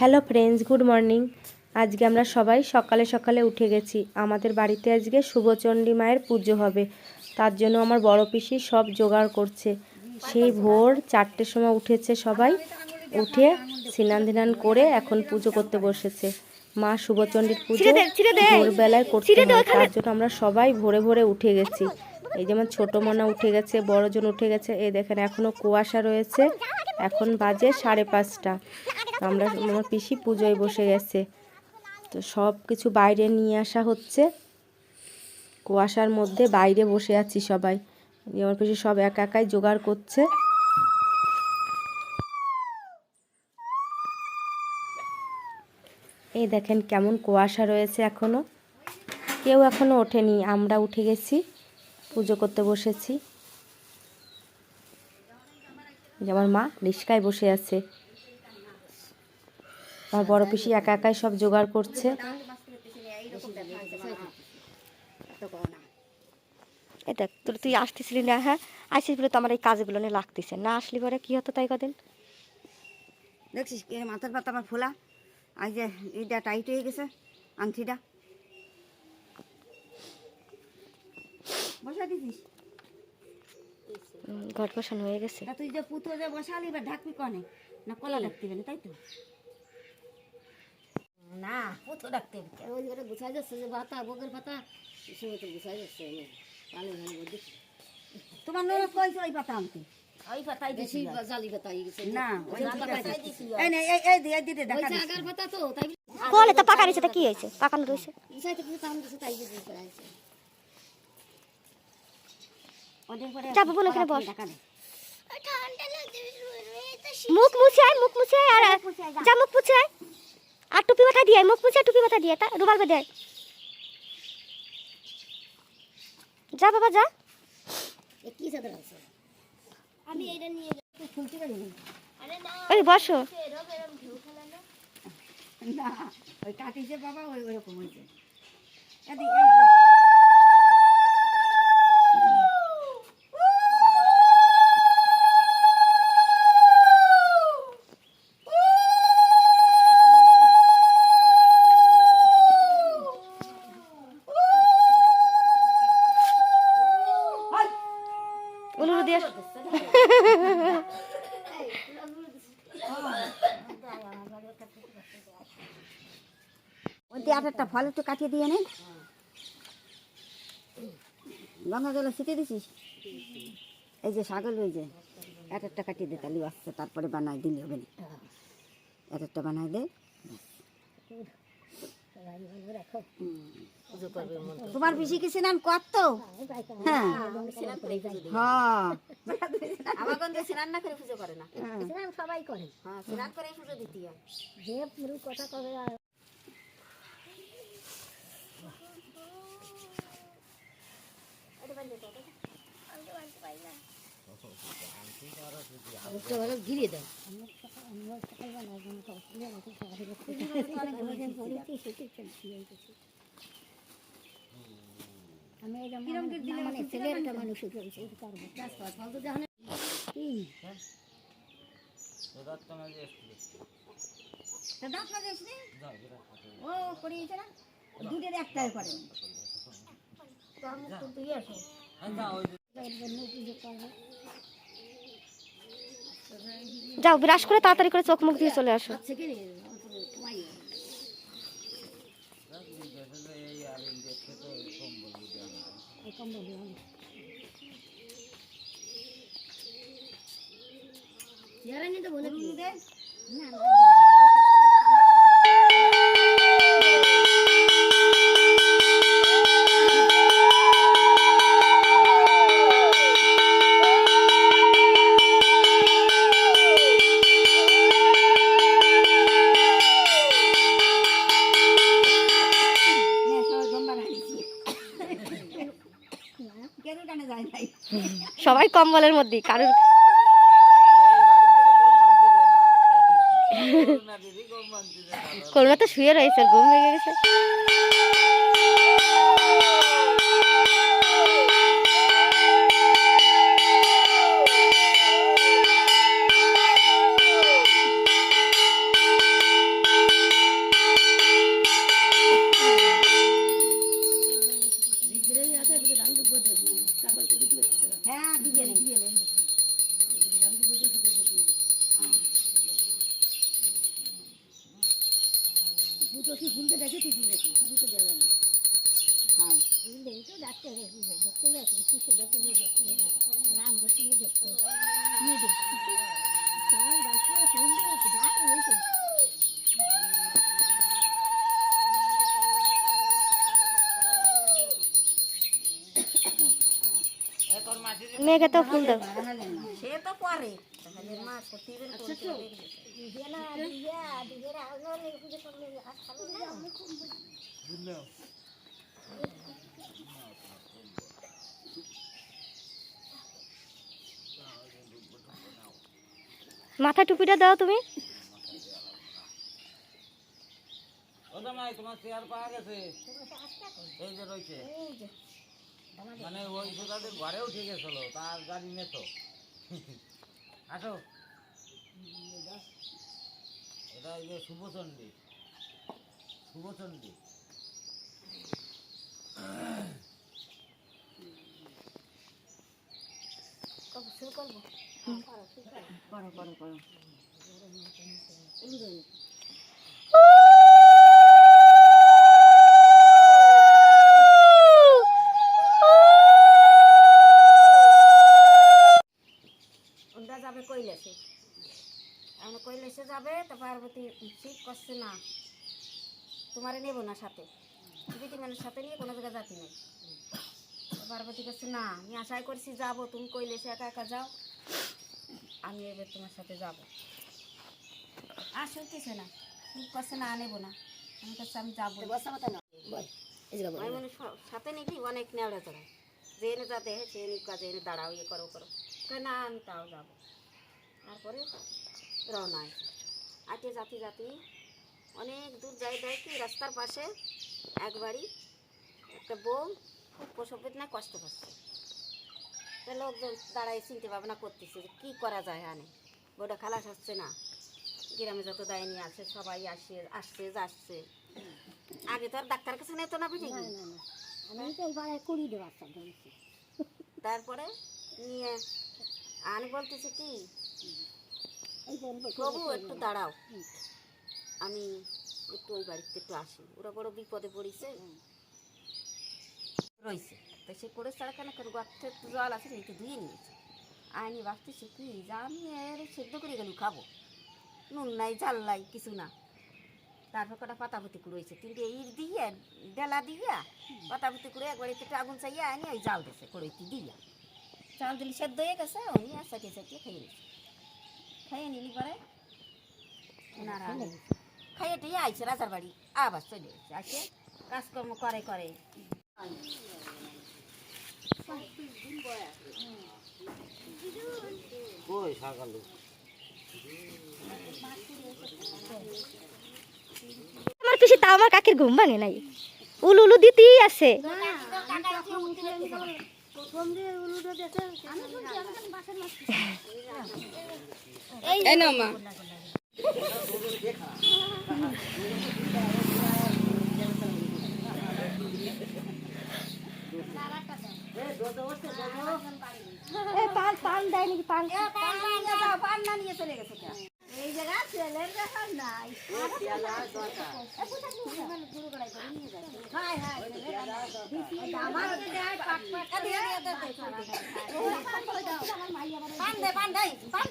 Hello friends good morning. আজকে আমরা সবাই সকালে সকালে উঠে গেছি। আমাদের বাড়িতে আজকে শুভচণ্ডী মায়ের পুজো হবে। তার জন্য আমার বড় পিসি সব জোগাড় করছে। সেই ভোর চারটের সময় উঠেছে সবাই। উঠে স্নান ধিনান করে এখন পুজো করতে বসেছে। মা শুভচণ্ডীর পুজো ভোরবেলায় করতে হয়। তার জন্য আমরা সবাই ভোরে ভোরে উঠে গেছি। এই যেমন ছোট মনা উঠে গেছে বড়জন উঠে গেছে। এই দেখেন এখনও কুয়াশা রয়েছে। এখন বাজে সাড়ে পাঁচটা। আমরা আমার পিসি পুজোয় বসে গেছে। তো সব কিছু বাইরে নিয়ে আসা হচ্ছে। কুয়াশার মধ্যে বাইরে বসে আছি সবাই। আমার পিসি সব একা একাই জোগাড় করছে। এই দেখেন কেমন কুয়াশা রয়েছে এখনও। কেউ এখনও ওঠেনি। আমরা উঠে গেছি, পুজো করতে বসেছি। যে আমার মা রিস্কায় বসে আছে। আমার বড় পিসি একা একাই সব জোগাড় করছে। দেখ, তোর তুই আসতেছিলি না হ্যাঁ? আসিস বলে তো আমার এই কাজগুলো নিয়ে লাগতেছে। না আসলি পরে কি হতো তাই কদিন? দেখছিস এ মাথার পাতা আমার ফোলা। আজ এইটা টাইট হয়ে গেছে, আংটিটা। বসা দিছিস? ঘট বসানো হয়ে গেছে। তুই যে পুতো যে বসালি বা ঢাকবি কনে? না কলা ডাকতে না তাই তো? না পুতো ডাকতে ওই ঘরে গুছাই যাচ্ছে যে পাতা বগের পাতা? সময় তো গুছাই যাচ্ছে পানি ভালো দেখি। তোমার ওই পাতা আনতে? ওই পাতাই বেশি জালি পাতা গেছে। না ওই জালি ঠিক এই নে এই এই দিয়ে দিতে দেখা ওই আগার পাতা তো তাই কলে তো পাকা রয়েছে তা কি হয়েছে? পাকানো রয়েছে? গুছাইতে তাই করে আছে ওদের পরে চাপা বলে এখানে বস। মুখ মুছে আয় মুখ মুছে আয় আর যা। মুখ মুছে আয় আর টুপি মাথা দিয়ে মুখ মুছে আর টুপি মাথা দিয়ে তা রুমাল বেঁধে আয়। যা বাবা যা। কি চাদর আছে? আমি এইটা নিয়ে খুলতে পারি ওই বসো। না। ওই কাটিছে বাবা ওই ওরকম হয়েছে। উলুলু দিয়ে ওই একটা ফল একটু কাটিয়ে দিয়ে নেন গঙ্গা জলে ছিটে দিছিস? এই যে ছাগল ওই যে, এক একটা কাটিয়ে দে তাহলে আসছে তারপরে বানাই দিলে হবে না। এক একটা বানাই দে। তোমার নাম কত তো হ্যাঁ। হ্যাঁ। আমার গন্ধে না করে পুজো করে না। হ্যাঁ। সবাই করে। হ্যাঁ স্নান করে পুজো দিতে হয়। যে পুরো কথা কবে আর ঘিরে দেয় আমি মানে ছেলের একটা মানুষ করেছি তা দাঁত লাগাইস নি? ও করিয়েছে না দুধের একটাই করে যাও ব্রাশ করে তাড়াতাড়ি করে চোখ মুখ দিয়ে চলে আসো। নে, সবাই কম্বলের মধ্যে কারোর করোনা তো শুয়ে রয়েছে ঘুম ভেঙে গেছে। দুটো কি ফুলতে দেখে তুই দেখি দুটো দেওয়া যাবে হ্যাঁ। এই তো হবে দেখতে গেছে কিসে দেখতে দেখতে রাম দেখতে দেখতে দেখতে চাল ডাকতে শুনতে ডাক হয়েছে। তো ফুল দাও। সে তো পরে। তাহলে মাথা টুপিটা দাও তুমি। তোমার পাওয়া গেছে। রয়েছে। মানে ওই সুতাদের ঘরে উঠে গেছিল তার গাড়ি নেত আসো। এটা এই যে শুভচণ্ডী শুভচণ্ডী করো করো করো ওটা যাবে কৈলাসে এখন কৈলাসে যাবে তো পার্বতী ঠিক করছে না তোমারে নেব না সাথে। দিদি মানুষ সাথে নিয়ে কোনো জায়গায় যাতি নেই। পার্বতী করছে না আমি আশাই করছি যাব। তুমি কৈলাসে একা একা যাও। আমি এবার তোমার সাথে যাব। আর শুনতেছে না। ঠিক করছে না নেব না। আমি কাছে আমি যাব আমি মানে স- সাথে নিবি? অনেক নেওয়া চড়া যে এনে যা দেহে সে এনে কাজে এনে দাঁড়াও ইয়ে করো করো। না আমি তাও যাব। তারপরে রওনা আছে আটে জাতি জাতি অনেক দূর যাই দেয় কি রাস্তার পাশে এক বাড়ি একটা বউ খুব প্রসব বেদনায় কষ্ট পাচ্ছে তা লোকজন দাঁড়ায় চিনতে ভাবনা করতেছে যে কী করা যায় আনে বউটা খালাস হচ্ছে না। গ্রামে যত দায়নি আছে সবাই আসে আসছে যাচ্ছে। আগে তো আর ডাক্তার কাছে নেতো না বুঝি তারপরে নিয়ে আমি বলতেছি কি? প্রভু একটু দাঁড়াও। আমি একটু ওই বাড়িতে একটু আসি। ওরা বড় বিপদে পড়েছে। রয়েছে। তো সে করে সারাখানা কেন গর্তে একটু জল আছে একটু ধুয়ে নিয়েছে। আইনি ভাবতেছি কি যে আমি এর সেদ্ধ করে গেলু খাব। নুন নাই জাল নাই কিছু না। তারপর কটা পাতাপুতি কুড়েছে তিনটে ইট দিয়ে ডেলা দিয়া পাতাপুতি কুড়ে একবার একটু আগুন চাইয়া আনি ওই জাল দিছে কড়াইতে দিয়া। চাল দিলি সেদ্ধ হয়ে গেছে উনি আর সাটিয়ে খেয়ে নিয়েছে। খাইয়ে নিলি পরে? ওনারা খাইয়ে টিয়ে আইছে রাজার বাড়ি। আবার চলে এসেছে আসে কাজকর্ম করে করে। কই আমার পিসি তাও আমার কাকের ঘুম ভাঙে নাই। উলু উলু দিতেই আছে। এই না মা। পান পান দেয় নাকি পান পান না নিয়ে চলে গেছে কে? এই জায়গা ছেলের ব্যাপার নাই পান দে পান দে পান